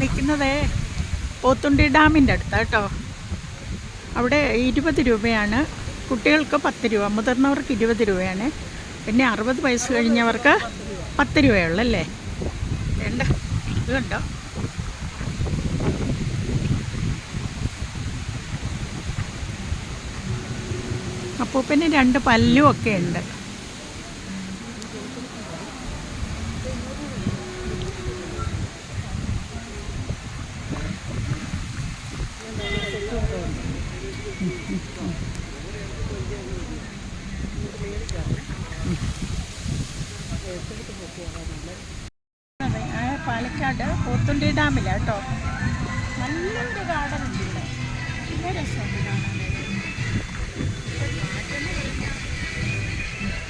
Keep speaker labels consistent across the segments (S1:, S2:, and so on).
S1: നിൽക്കുന്നത് പോത്തുണ്ടി ഡാമിന്റെ അടുത്താണ് കേട്ടോ. അവിടെ ഇരുപത് രൂപയാണ്. കുട്ടികൾക്ക് പത്ത് രൂപ മുതിർന്നവർക്ക് ഇരുപത് രൂപയാണ്. പിന്നെ അറുപത് വയസ്സ് കഴിഞ്ഞവർക്ക് പത്ത് രൂപയുള്ളല്ലേ വേണ്ട ഇത് കണ്ടോ? അപ്പൂപ്പന് രണ്ട് പല്ലും ഒക്കെ ഉണ്ട് അതെ, ആ പാലക്കാട് പോത്തുണ്ടി ഡാമില്ല കേട്ടോ. നല്ലൊരു ഗാർഡൻ ഉണ്ട് ഇവിടെ. നല്ല രസമുണ്ട്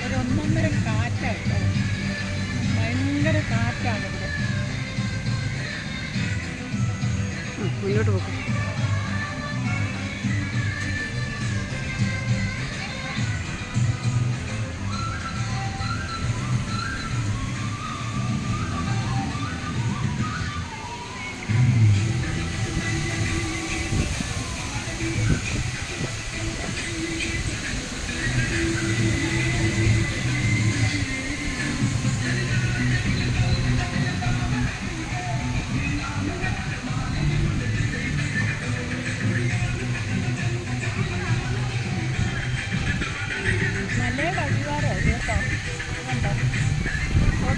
S1: ഒരു ഒന്നൊന്നര കാറ്റാട്ടോ ഭയങ്കര കാറ്റാണ് ഇവിടെ
S2: മുന്നോട്ട് പോകും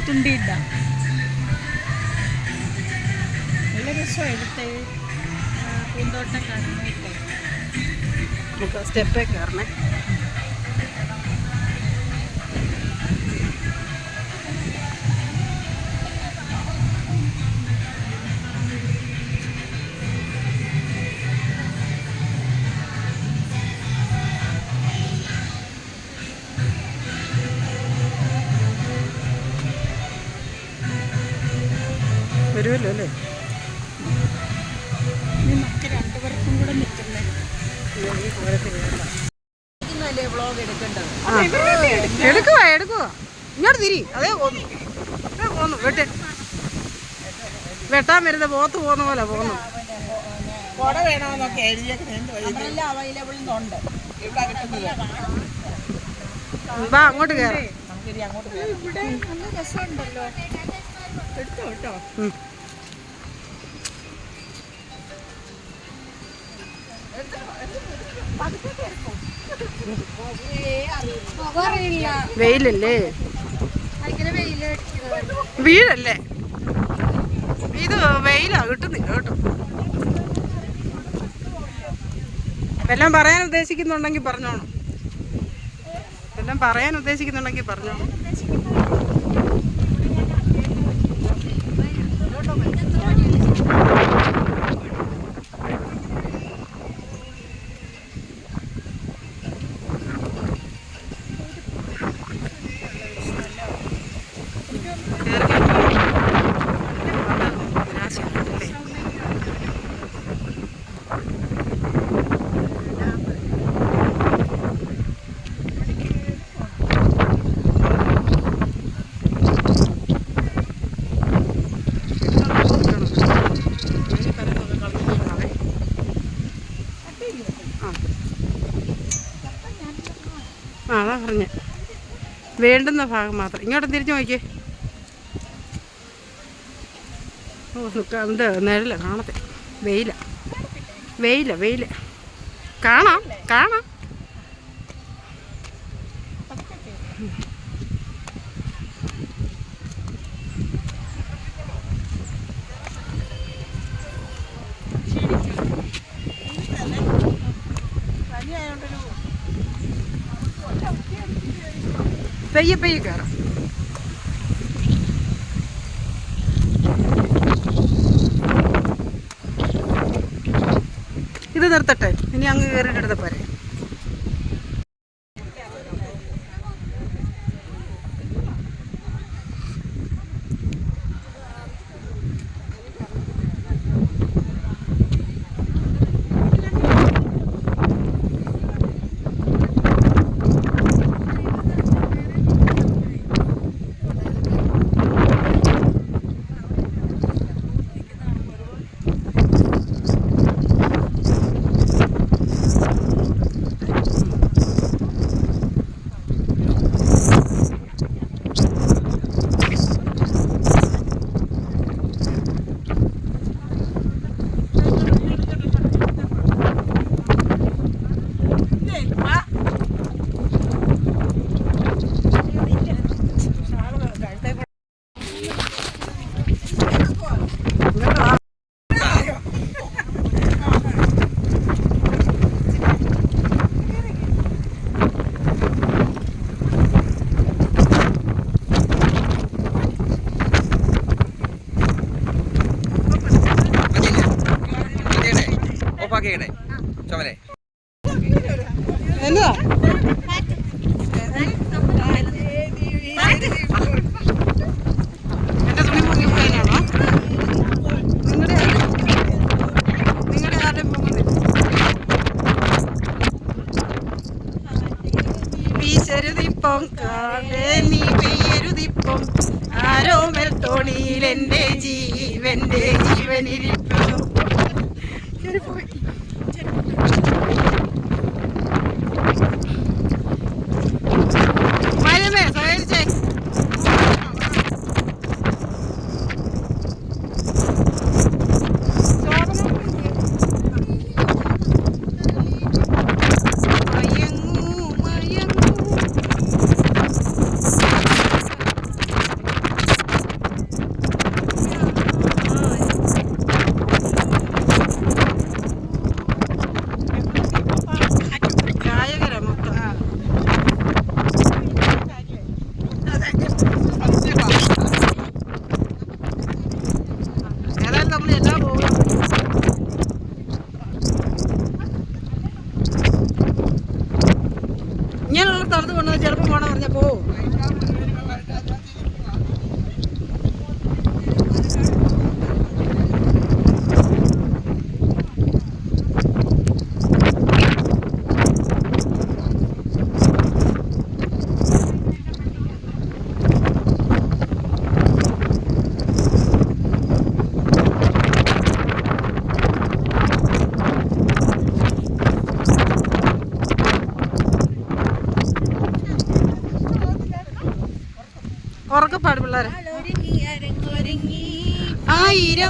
S1: ഡാം നല്ല രസമാണ് ഇവിടുത്തെ ആ, പൂന്തോട്ടം
S2: നമുക്ക് സ്റ്റെപ്പേ കയറണേ.
S1: എടുക്കേണ്ടത്?
S2: അല്ലേ എടുക്കുവാ എടുക്കുവാ. ഇങ്ങോട്ട് തിരി. അതേ പോന്നു. അതേ പോന്നു. വെട്ടെ. വെട്ടാൻ വരുന്ന പോത്ത് പോകുന്ന പോലെ പോന്നു.
S3: കുട വേണമെന്നൊക്കെ
S1: അവൈലബിൾ ഉണ്ട്.
S3: ഇവിടെ
S2: വാ അങ്ങോട്ട് കയറാം
S3: അങ്ങോട്ട് പോകാം
S1: ഇവിടെ നല്ല രസമുണ്ടല്ലോ. എടുത്തോ കേട്ടോ
S2: വെയിലല്ലേ? വീഴല്ലേ? ഇത് വെയിലാ കിട്ടുന്നില്ല കേട്ടോ. എല്ലാം പറയാൻ ഉദ്ദേശിക്കുന്നുണ്ടെങ്കിൽ പറഞ്ഞോണം. എല്ലാം പറയാൻ ഉദ്ദേശിക്കുന്നുണ്ടെങ്കിൽ പറഞ്ഞോണം ആ അതാ പറഞ്ഞേ വേണ്ടുന്ന ഭാഗം മാത്രം. ഇങ്ങോട്ട് തിരിച്ചു നോക്കിയേ. ഓ ഇത് നിഴല കാണത്തെ വെയില. വെയില വെയില. കാണാം കാണാം. പെയ്യെ പെയ്യെ കയറാം. ഇത് നിർത്തട്ടെ. ഇനി അങ്ങ് കയറിയിട്ടെടുത്ത് പറയാം പെയ്യരുതിപ്പം കാലേ നീ പെയ്യരുതിപ്പം ആരോമൽ തോണിയിൽ എന്റെ ജീവന്റെ ജീവനിരിപ്പം കേറിപ്പോയി.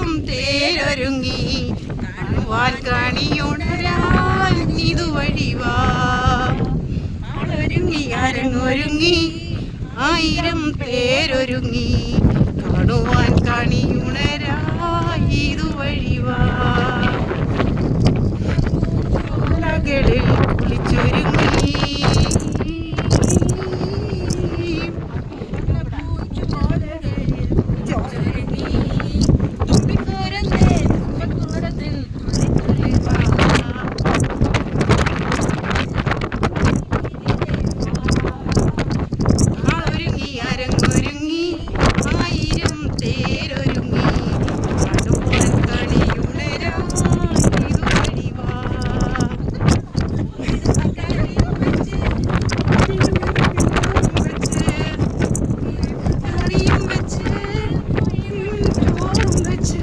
S2: ആയിരം തേരൊരുങ്ങി. കാണുവാൻ കണിയുണരാൻ ഇതുവഴി വാ. ആളൊരുങ്ങി അരങ്ങൊരുങ്ങി ആയിരം പേരൊരുങ്ങി കാണുവാൻ കണിയുണരാ ഇതുവഴി വാ. ഓലകളിൽ കുളിച്ചൊരുങ്ങി ആളൊരുങ്ങി അരങ്ങൊരുങ്ങി ആയിരം തേരൊരുങ്ങി കടുവൻ കണിയുണരാ ഇതുവഴി വാ കറിയും വെച്ച് ചോറും വെച്ച്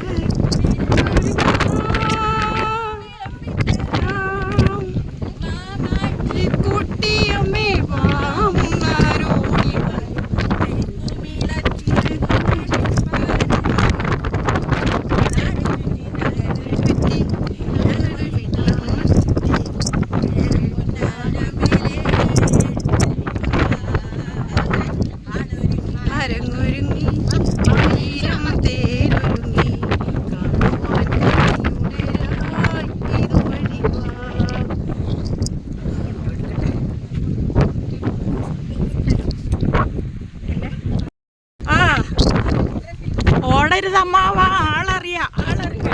S2: ഈ കുട്ടിയമ്മേ വാമുന്നാരോടി അരങ്ങൊരുങ്ങി ആയിരമത്തേരൊരുങ്ങി കാണുവാൻ കണിയുണരാൻ ഇതുവഴി വാ
S1: ആ ഓടരുത് അമ്മാവ ആളറിയ. ആളറിയ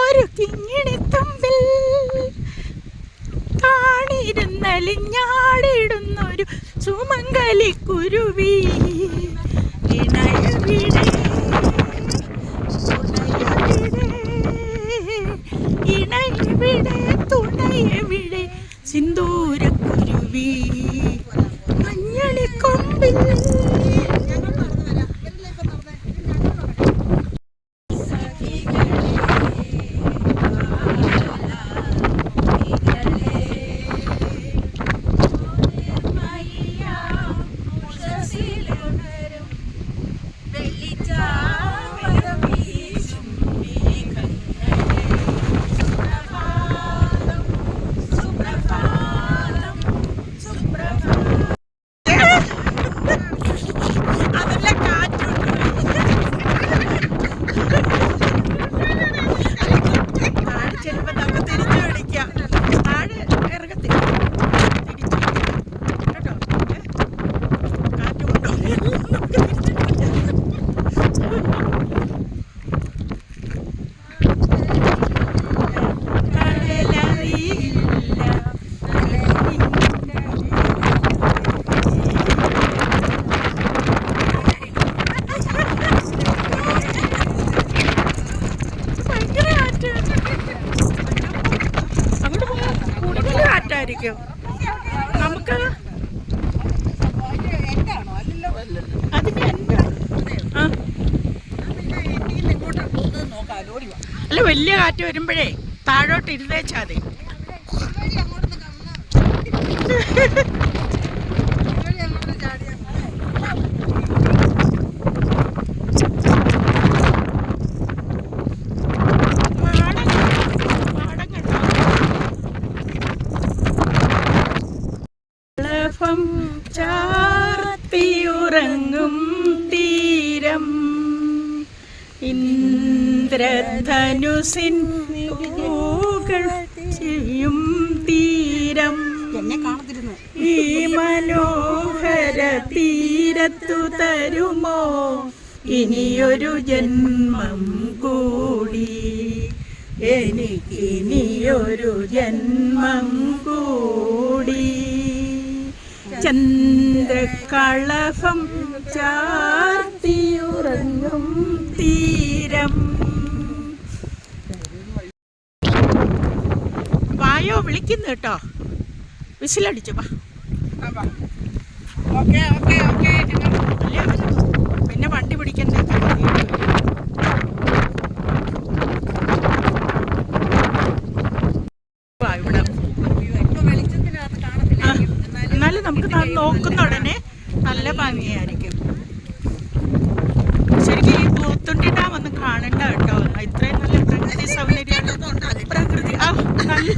S1: ഒരു കിങ്ങിണിത്തുമ്പിൽ കാണിരുന്നലിഞ്ഞാടിടുന്നൊരു സുമംഗലി കുരുവി ഇണയവിടെ കാറ്റ് വരുമ്പോഴേ താഴോട്ട് ഇരുന്നേച്ചാതെ മാടൻ മാടൻ കണ്ടോ ളഭം ചാർത്തിയുറങ്ങും തീരം ഇന്ദ്രധനുസിൻ പൂകൾ ചെയ്യും തീരം. ഈ മനോഹര തീരത്തു തരുമോ? ഇനിയൊരു ജന്മം കൂടി. എനിക്കിനിയൊരു ജന്മം കൂടി. ചന്ദ്രകളഭം ചാർത്തിയുറങ്ങും തീരം. വിളിക്കുന്നു കേട്ടോ. വിസിലടിച്ചു വാ.
S3: ഓക്കെ ഓക്കെ ഓക്കെ
S1: അല്ലേ? അവർ പിന്നെ വണ്ടി പിടിക്കണ്ടേ? ഇവിടെ എന്നാലും നമുക്ക് നോക്കുന്ന ഉടനെ നല്ല ഭംഗിയായിരിക്കും. ശരിക്കും ഈ പൂത്തുണ്ടി ഡാം ഒന്ന് കാണണ്ട കേട്ടോ. ഇത്രയും നല്ല പ്രകൃതി സൗന്ദര്യം. പ്രകൃതി ആ, നല്ല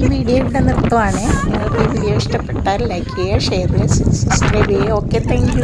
S4: ഈ വീഡിയോ ഇവിടെ നിർത്തുവാണ്. നിങ്ങൾക്ക് ഈ വീഡിയോ ഇഷ്ടപ്പെട്ടാൽ ലൈക്ക് ചെയ്യുക ഷെയർ ചെയ്യുക സബ്സ്ക്രൈബ് ചെയ്യുക. Okay thank you